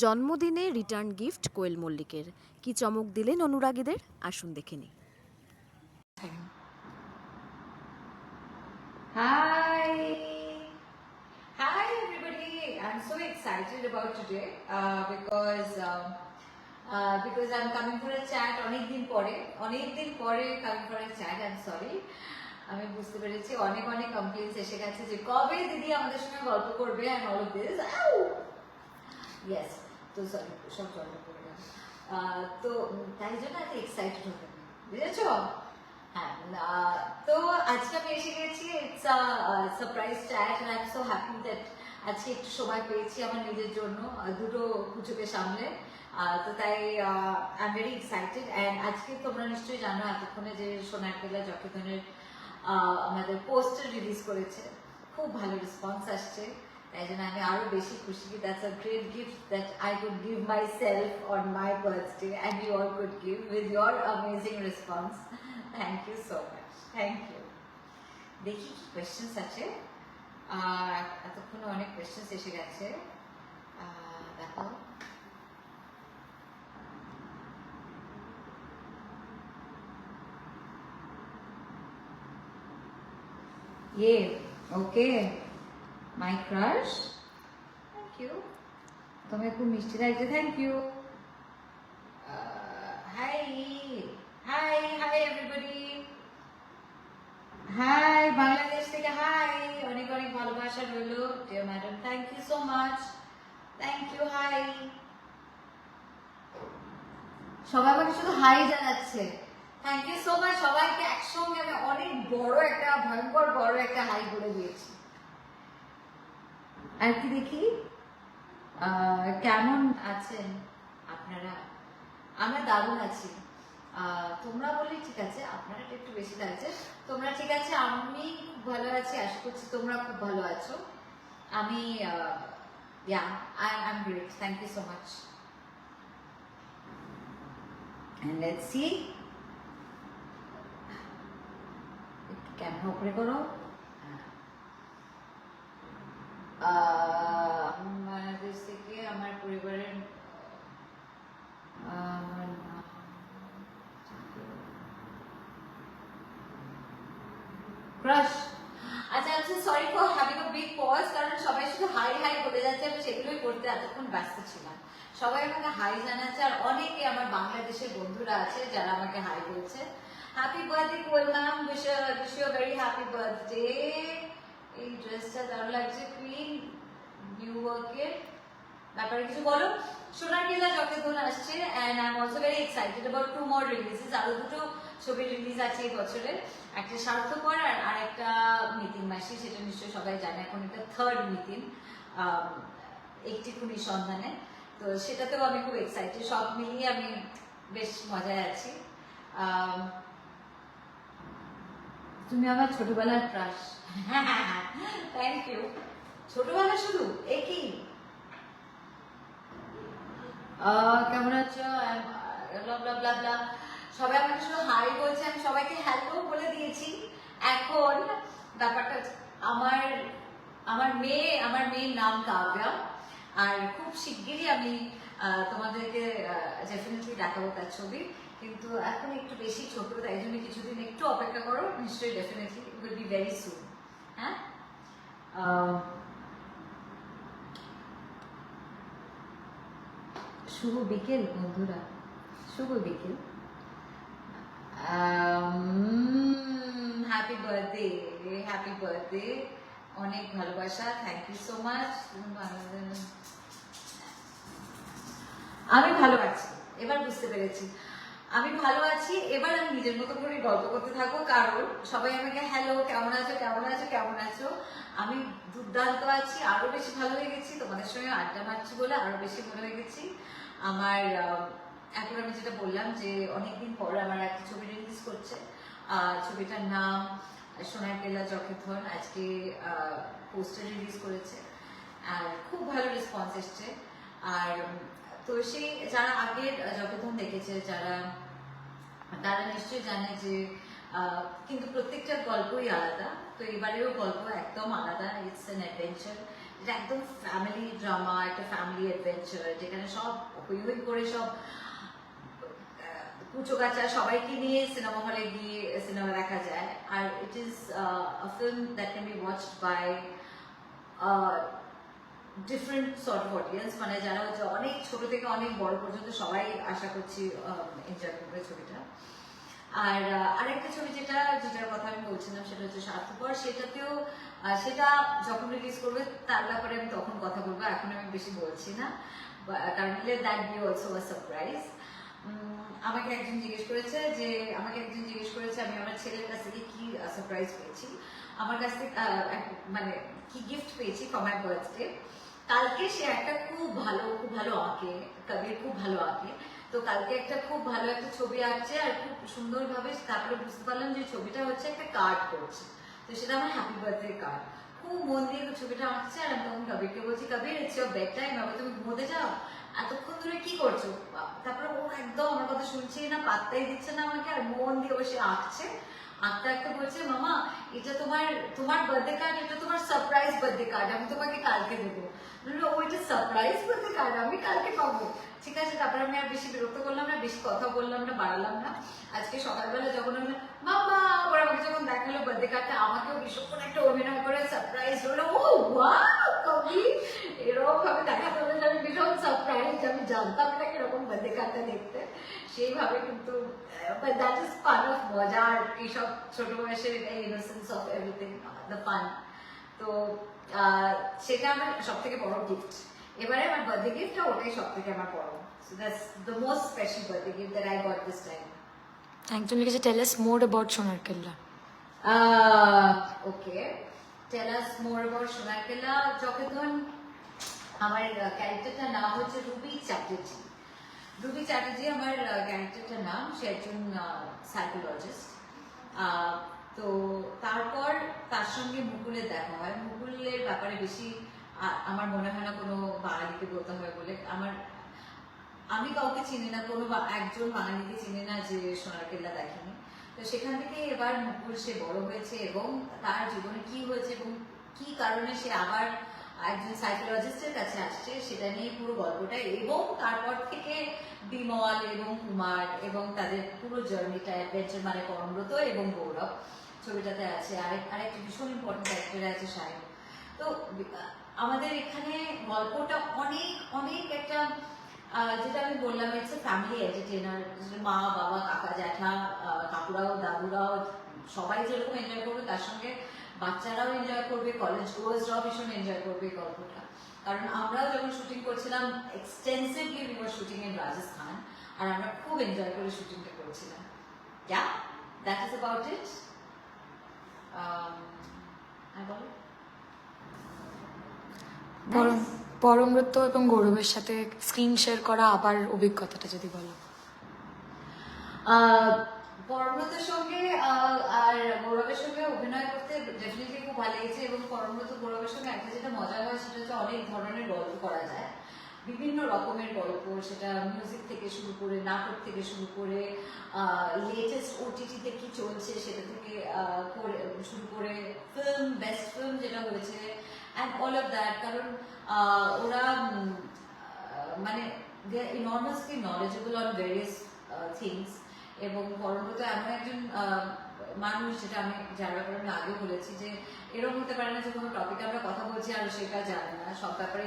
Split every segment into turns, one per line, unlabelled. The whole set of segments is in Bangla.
জন্মদিনে রিটার্ন গিফট কোয়েল মল্লিকের। কি চমক দিলেন অনুরাগীদের? আসুন দেখে
Hi! Hi everybody! I'm so excited about today uh, because um, uh, because I'm coming for a chat অনেক দিন পরে অনেক দিন পরে coming for a chat I'm sorry. আমি বুঝতে পেরেছি অনেক অনেক কমপ্লেন্টস এসে গেছে যে কবে দিদি আমাদের সঙ্গে গল্প করবে and all of this yes তো সব করবে তো তাই জন্য এত এক্সাইটেড হতে বুঝেছ? হ্যাঁ তো আজকে আমি এসে গেছি it's surprise chat and I am so happy that আজকে একটু সময় পেয়েছি আমার নিজের জন্য দুটো পুজোকে সামলে। তো তাই I am very excited and আজকে তোমরা নিশ্চয়ই জানো এতক্ষণে যে সোনার কেলা যক্ষধনের আমাদের পোস্টার রিলিজ করেছে। খুব ভালো রেসপন্স আসছে। তাই জন্য আমি আরো বেশি খুশি that's a great gift that I could give myself on my birthday and you all could give with your amazing response thank you so much thank you দেখি কি কোয়েশ্চেন্স আছে আর এতক্ষণে অনেক কোয়েশ্চেন্স এসে গেছে আহ, দেখো ये okay my crush thank you তোমায় খুব মিষ্টি লাগছে thank you hi hi hi everybody hi Bangladesh থেকে হাই অনেক অনেক ভালোবাসা রইল। Dear madam thank you so much thank you hi সবাই আমাকে শুধু হাই জানাচ্ছে। থ্যাংক ইউ সো মাচ সবাইকে একসঙ্গে আমি অনেক বড় একটা, ভয়ঙ্কর বড় একটা হাই বলে দিয়েছি। আর কি দেখি? কেমন আছেন আপনারা? আমরা দারুণ আছি। তোমরা বললে ঠিক আছে, আপনারা একটু বেশি লাগছে। তোমরা ঠিক আছে, আমি খুব ভালো আছি, আশা করছি তোমরা খুব ভালো আছো। আমি yeah I great thank you so much And let's. Camera উপরে করো। বাংলাদেশ থেকে আমার পরিবারের ক্রাশ। আচ্ছা আচ্ছা sorry for having a big pause কারণ সবাই শুধু হাই হাই বলে যাচ্ছে, আমি সেগুলোই করতে এতক্ষণ ব্যস্ত ছিলাম। সবাই আমাকে হাই জানাচ্ছে, আর অনেকে আমার বাংলাদেশের বন্ধুরা আছে যারা আমাকে হাই বলছে। Happy birthday wish wish you very happy birthday এই ড্রেসটা দারুণ লাগছে ক্লিন নিউ ওয়ার্কের ব্যাপারে কিছু বলো? সোনার কেলা যতক্ষণ আসছে and I am also very excited about two more releases আরও দুটো ছবির রিলিজ আছে এই বছরে একটা স্বার্থপর আর আরেকটা নিতিন মাসি, সেটা নিশ্চয়ই সবাই জানে। এখন এটা থার্ড নিতিন একটি খুনি সন্ধানে। তো সেটাতেও আমি খুব এক্সাইটেড সব মিলিয়ে আমি বেশ মজায় আছি। তুমি আমার ছোটবেলার ক্রাশ থ্যাংক ইউ ছোটবেলা শুধু? একই আহ, কেমন আছো? সবাই আমাকে শুধু হাই বলছে আমি সবাইকে হ্যালো বলে দিয়েছি। এখন ব্যাপারটা হচ্ছে, আমার আমার মেয়ে আমার মেয়ের নাম কাব্যা। আর খুব শিগগিরই আমি তোমাদেরকে ডেফিনেটলি দেখাবো তার ছবি। কিন্তু এখন একটু বেশি ছোট, তাই জন্য কিছুদিন একটু অপেক্ষা করো, নিশ্চয়ই definitely will be very soon হ্যাঁ? শুভ বিকেল বন্ধুরা, শুভ বিকেল। হ্যাপি বার্থডে হ্যাপি বার্থডে অনেক ভালোবাসা থ্যাংক ইউ সো মাচ আমি ভালো আছি, এবার বুঝতে পেরেছি। আমি ভালো আছি, এবার আমি নিজের মতো করে গল্প করতে থাকব। কারণ সবাই আমাকে, হ্যালো, কেমন আছো কেমন আছো কেমন আছো? আমি দুর্দান্ত আছি, আরও বেশি ভালো হয়ে গেছি। তোমাদের সঙ্গে আড্ডা মারছি বলে আরও বেশি ভালো হয়ে গেছি। আমার এখন আমি যেটা বললাম যে অনেকদিন পর আমার একটা ছবি রিলিজ করছে। ছবিটার নাম সোনার কেলা যক্ষধন আজকে পোস্টার রিলিজ করেছে। আর খুব ভালো রেসপন্স এসছে। আর, তো সেই যারা আগের যতক্ষণ দেখেছে, যারা তারা নিশ্চয়ই জানে যে কিন্তু প্রত্যেকটা গল্পই আলাদা। তো এবারেও গল্প একদম আলাদা। ইটস অ্যান অ্যাডভেঞ্চার এটা একদম ফ্যামিলি ড্রামা একটা ফ্যামিলি অ্যাডভেঞ্চার যেখানে সব হই হই করে সব কুচো কাচা সবাইকে নিয়ে সিনেমা হলে গিয়ে সিনেমা দেখা যায়। আর it is a film that can be watched by different sort of audience মানে যারা হচ্ছে অনেক ছোট থেকে অনেক বড় পর্যন্ত সবাই আশা করছি এনজয় করবে ছবিটা। আর আরেকটা ছবি যেটা, যেটার কথা আমি বলছিলাম সেটা হচ্ছে স্বার্থপর সেটাতেও সেটা যখন রিলিজ করবে তার ব্যাপারে আমি তখন কথা বলব এখন আমি বেশি বলছি না। কারণ that be also a surprise আমাকে একজন জিজ্ঞেস করেছে যে, আমাকে একজন জিজ্ঞেস করেছে, আমি আমার ছেলের কাছ থেকে কি সারপ্রাইজ পেয়েছি। আমার কাছ থেকে মানে কি গিফট পেয়েছি ফর মাই বার্থডে কালকে সে একটা খুব ভালো খুব ভালো আঁকে, কবির খুব ভালো আঁকে। তো কালকে একটা খুব ভালো একটা ছবি আঁকছে আর খুব সুন্দরভাবে তারপরে বুঝতে পারলাম যে ছবিটা হচ্ছে একটা কার্ড করছে। তো সেটা আমার হ্যাপি বার্থডে কার্ড খুব মন দিয়ে ছবিটা আঁকছে আর আমি তখন কবিরকে বলছি, Kabir it's your bedtime আবার তুমি ঘুমোতে যাও। এতক্ষণ ধরে কি করছ? তারপরে ও একদম আমার কথা শুনছে না, পাত্তাই দিচ্ছে না আমাকে আর মন দিয়ে বসে আঁকছে। আঁকতে আঁকতে বলছে মামা এটা তোমার তোমার বার্থডে কার্ড এটা তোমার সারপ্রাইজ বার্থডে কার্ড আমি তোমাকে কালকে দেবো। বলল, ও সারপ্রাইজ বার্থডে কার্ড আমি কালকে পাবো। ঠিক আছে, তারপরে আমি আর বেশি বিরক্ত করলাম না, বেশি কথা বললাম না, বাড়ালাম না। আজকে সকালবেলা যখন আমি মামা ওরা আমাকে যখন দেখাল বার্থডে কার্ডটা আমাকেও ভীষণ একটা অভিনয় করে সারপ্রাইজ হলো। ও কবি! এরকম ভাবে দেখাতে হলো যে আমি ভীষণ সারপ্রাইজ আমি জানতাম না কীরকম বার্থডে কার্ডটা দেখতে। সেইভাবে কিন্তু দ্যাট ইজ পার্ট অফ মজা আর ছোট বয়সের innocence of everything the fun তো সেটা আমার সব থেকে বড় গিফট এবারে আমার বার্থডে গিফটটা ওটাই সব থেকে আমার বড়। So that's the most special birthday gift that I got this time
একজন লিখেছে tell us more about Sonar Kella.
Okay tell us more about সোনারকেলা যখন আমার ক্যারেক্টারটার নাম হচ্ছে রুবি চ্যাটার্জি। রুবি চ্যাটার্জি আমার ক্যারেক্টারটার নাম সে একজন সাইকোলজিস্ট তো তারপর তার সঙ্গে মুকুলের দেখা হয়। মুকুলের ব্যাপারে বেশি আমার মনে হয় না কোনো বাঙালিকে বলতে হয় বলে। আমার, আমি কাউকে চিনি না, কোনো একজন বাঙালিকে চিনি না যে সোনার কেল্লা দেখেনি। তো সেখান থেকে এবার মুকুল সে বড় হয়েছে এবং তার জীবনে কি হয়েছে এবং কি কারণে সে আবার একজন সাইকোলজিস্টের কাছে আসছে, সেটা নিয়ে পুরো গল্পটা এবং তারপর থেকে বিমল এবং কুমার এবং তাদের পুরো জার্নিটা অ্যাডভেঞ্চার মানে কর্মরত এবং গৌরব ছবিটাতে আছে। আরেক, আরেকটা ভীষণ ইম্পর্টেন্ট ক্যারেক্টারে আছে সাহেব তো আমাদের এখানে গল্পটা অনেক অনেক একটা যেটা আমি বললাম হচ্ছে ফ্যামিলি এন্টারটেনার মা, বাবা, কাকা, জ্যাঠা কাকুরাও, দাদুরাও, সবাই যেরকম এনজয় করবে, তার সঙ্গে বাচ্চারাও এনজয় করবে কলেজ গোয়ার্সরাও ভীষণ এনজয় করবে গল্পটা। কারণ আমরাও যখন শুটিং করছিলাম extensively we were shooting in Rajasthan আর আমরা খুব এনজয় করে শুটিংটা করেছিলাম। Yeah that is about it হ্যাঁ বলো
পরম পরমব্রত এবং গৌরবের সাথে স্ক্রিন শেয়ার করা আবার অভিজ্ঞতাটা যদি বলো।
পরমব্রতের সঙ্গে আর গৌরবের সঙ্গে অভিনয় করতে ডেফিনেটলি খুব ভালো লেগেছে এবং পরমব্রত গৌরবের সঙ্গে একটা যেটা মজা হয় সেটা হচ্ছে অনেক ধরনের গল্প করা যায়। বিভিন্ন রকমের গল্প, সেটা মিউজিক থেকে শুরু করে, নাটক থেকে শুরু করে লেটেস্ট ওটিটিতে কি চলছে সেটা থেকে শুরু করে ফিল্ম বেস্ট ফিল্ম যেটা হয়েছে অ্যান্ড অল অফ দ্যাট কারণ ওরা মানে they are enormously knowledgeable on various things এবং পরমব্রত এমন একজন মানুষ যেটা আমি যার ব্যাপারে আমি আগেও বলেছি যে, এরকম হতে পারে না যে কোনো টপিকে আমরা কথা বলছি আর সেটা জানে না, সব ব্যাপারে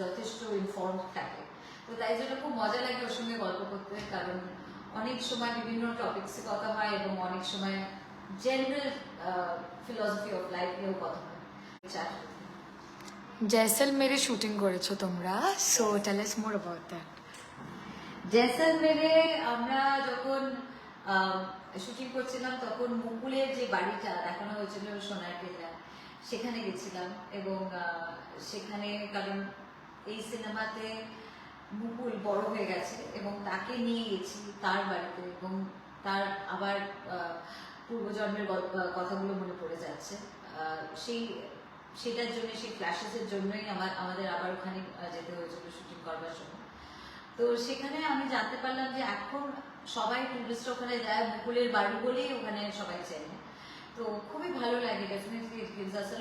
যথেষ্ট ইনফর্ম থাকে তো তাই জন্য খুব মজা লাগে ওর সঙ্গে গল্প করতে, কারণ অনেক সময় বিভিন্ন টপিক্সে কথা হয় এবং অনেক সময় জেনারেল ফিলসফি অফ লাইফ নিয়েও কথা হয়.
জয়সলমেরে শুটিং করেছ তোমরা so tell us more about that
জেসলমেরে আমরা যখন শুটিং করছিলাম, তখন মুকুলের যে বাড়িটা দেখানো হয়েছিল সোনার কেল্লা, সেখানে গেছিলাম এবং সেখানে কারণ এই সিনেমাতে মুকুল বড় হয়ে গেছে এবং তাকে নিয়ে গেছি তার বাড়িতে এবং তার আবার পূর্বজন্মের কথাগুলো মনে পড়ে যাচ্ছে। সেই সেটার জন্য সেই ফ্ল্যাশেসের জন্যই আমার, আমাদের আবার ওখানে যেতে হয়েছিল শুটিং করবার জন্য। তো সেখানে আমি জানতে পারলাম যে এখন সবাই টুরিস্ট ওখানে যায়, মুকুলের বাড়ি বলেই ওখানে সবাই চেনে তো খুবই ভালো লাগে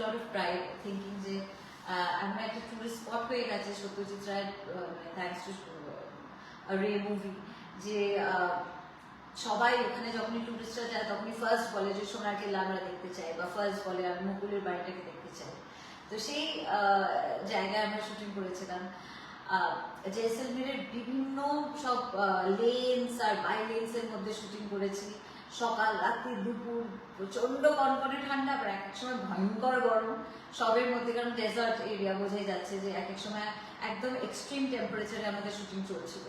লট অফ প্রাইড থিঙ্কিং যে এমন একটা টুরিস্ট স্পট হয়ে গেছে Satyajit Ray thanks to Ray movie যে সবাই ওখানে যখনই টুরিস্টরা যায়, তখনই ফার্স্ট বলে যে সোনার কেল্লা আমরা দেখতে চাই বা ফার্স্ট বলে আমি মুকুলের বাড়িটাকে দেখতে চাই তো সেই জায়গায় আমরা শুটিং করেছিলাম। জয়সলমীরের বিভিন্ন সব লেন্স আর বাই লেন্সের মধ্যে শুটিং করেছি। সকাল, রাত্রি, দুপুর প্রচণ্ড কনকনে ঠান্ডা আবার এক এক সময় ভয়ঙ্কর গরম। সবের মধ্যে, কারণ ডেজার্ট এরিয়া বোঝাই যাচ্ছে যে, এক এক সময় একদম এক্সট্রিম টেম্পারেচারে আমাদের শুটিং চলছিল।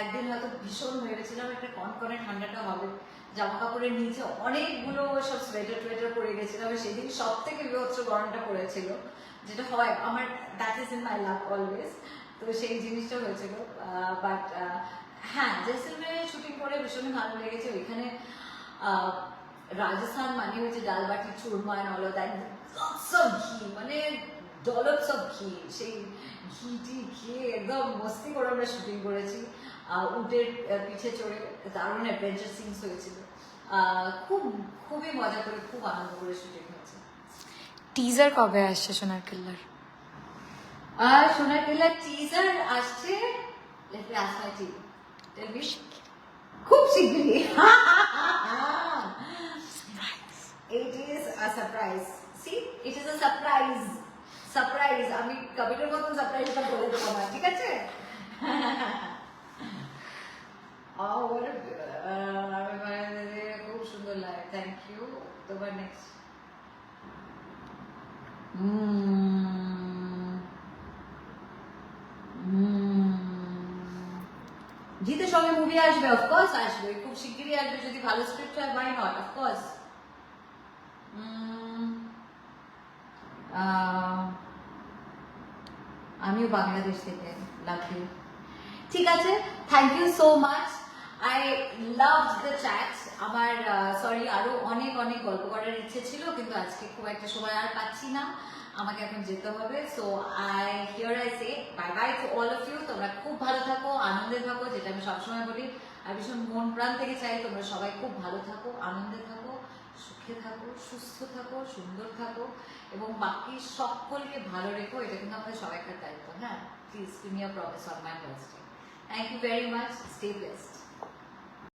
একদিন হয়তো ভীষণ ভেবেছিলাম একটা কনকনে ঠান্ডাটা হবে। জামা কাপড়ের নিচে অনেকগুলো সব সোয়েটার টোয়েটার পরে গেছিলাম সেদিন সব থেকে বিভৎস গরমটা পড়েছিল, যেটা হয়, আমার that is in my love always তো সেই জিনিসটা হয়েছিল। বাট হ্যাঁ জেসলমেরে শুটিং করে ভীষণই ভালো লেগেছে। ওইখানে রাজস্থান মানে হচ্ছে ডালবাটি, চুরমা অল দ্যাট মানে ডলপস অফ ঘি সেই ঘিটি খেয়ে একদম মস্তি করে আমরা শুটিং করেছি। উটের পিঠে চড়ে দারুণ অ্যাডভেঞ্চার সিনস হয়েছিল। খুব খুবই মজা করে খুব আনন্দ করে শুটিং হয়েছে।
টিজার কবে আসছে সোনার কেল্লার?
আর সোনার কেল্লার টিজার আসছে লেট মি খুব শিগগিরই। It is a surprise see it is a surprise surprise আমি কবিরের মতন সারপ্রাইজটা বলে দেবো না ঠিক আছে? What a, uh, খুব সুন্দর লাগে থ্যাংক ইউ তোমার নেক্সট জিতের সঙ্গে মুভি আসবে অফকোর্স আসবে খুব শিগগিরই আসবে যদি ভালো স্ক্রিপ্ট হয় বাই নট অফকোর্স আমিও বাংলাদেশ থেকে লাভ ইউ ঠিক আছে thank you so much I love the chat আমার সরি আরও অনেক অনেক গল্প করার ইচ্ছে ছিল, কিন্তু আজকে খুব একটা সময় আর পাচ্ছি না। আমাকে এখন যেতে হবে। So I hear I say bye bye to all of you তোমরা খুব ভালো থাকো, আনন্দে থাকো, যেটা আমি সবসময় বলি। আর ভীষণ মন প্রাণ থেকে চাই তোমরা সবাই খুব ভালো থাকো, আনন্দে থাকো। সুখে থাকো, সুস্থ থাকো, সুন্দর থাকো এবং বাকি সকলকে ভালো রেখো, এটা কিন্তু আমাদের সবাইকার দায়িত্ব হ্যাঁ? প্লিজ তুমি professor my best thank you very much stay best